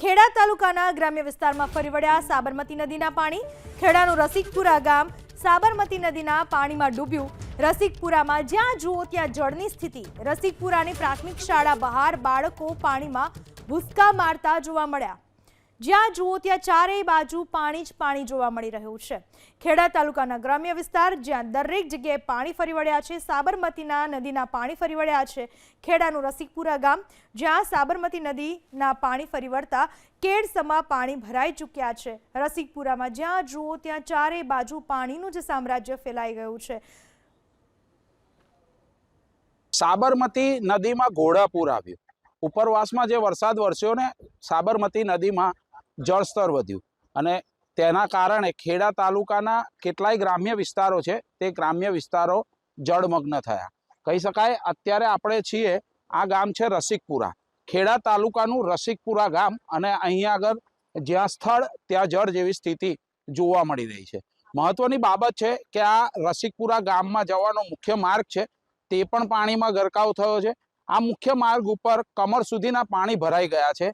ખેડા તાલુકાના ગ્રામ્ય વિસ્તારમાં ફરી વળ્યા સાબરમતી નદીના પાણી. ખેડાનું રસિકપુરા ગામ સાબરમતી નદીના પાણીમાં ડૂબ્યું. રસિકપુરામાં જ્યાં જુઓ ત્યાં જળની સ્થિતિ. રસિકપુરાની પ્રાથમિક શાળા બહાર બાળકો પાણીમાં ભૂસકા મારતા જોવા મળ્યા. જ્યાં જુઓ ત્યાં ચારેય બાજુ પાણી જ પાણી જોવા મળી રહ્યું છે. ખેડા તાલુકાના ગ્રામ્ય વિસ્તાર જ્યાં દરેક જગ્યાએ પાણી ફરી વળ્યા છે, સાબરમતીના નદીના પાણી ફરી વળ્યા છે. ખેડાનું રસિકપુરા ગામ, જ્યાં સાબરમતી નદીના પાણી ફરી વળતા કેડસમા પાણી ભરાઈ ચૂક્યા છે. રસિકપુરામાં જ્યાં જુઓ ત્યાં ચારેય બાજુ પાણીનું જ સામ્રાજ્ય ફેલાઈ ગયું છે. સાબરમતી નદીમાં ઘોડાપુર આવ્યું. ઉપરવાસમાં જે વરસાદ વરસ્યો ને, સાબરમતી નદીમાં જળસ્તર વધ્યું. અને તેના કારણે ખેડા તાલુકાના કેટલાય ગ્રામ્ય વિસ્તારો છે, તે ગ્રામ્ય વિસ્તારો જળમગ્ન થયા. કહી શકાય, અત્યારે આપણે છીએ, આ ગામ છે રસિકપુરા. ખેડા તાલુકાનું રસિકપુરા ગામ અને અહીંયા આગળ જ્યાં સ્થળ, ત્યાં જળ જેવી સ્થિતિ જોવા મળી રહી છે. મહત્વની બાબત છે કે આ રસિકપુરા ગામમાં જવાનો મુખ્ય માર્ગ છે, તે પણ પાણીમાં ગરકાવ થયો છે. આ મુખ્ય માર્ગ ઉપર કમર સુધીના પાણી ભરાઈ ગયા છે.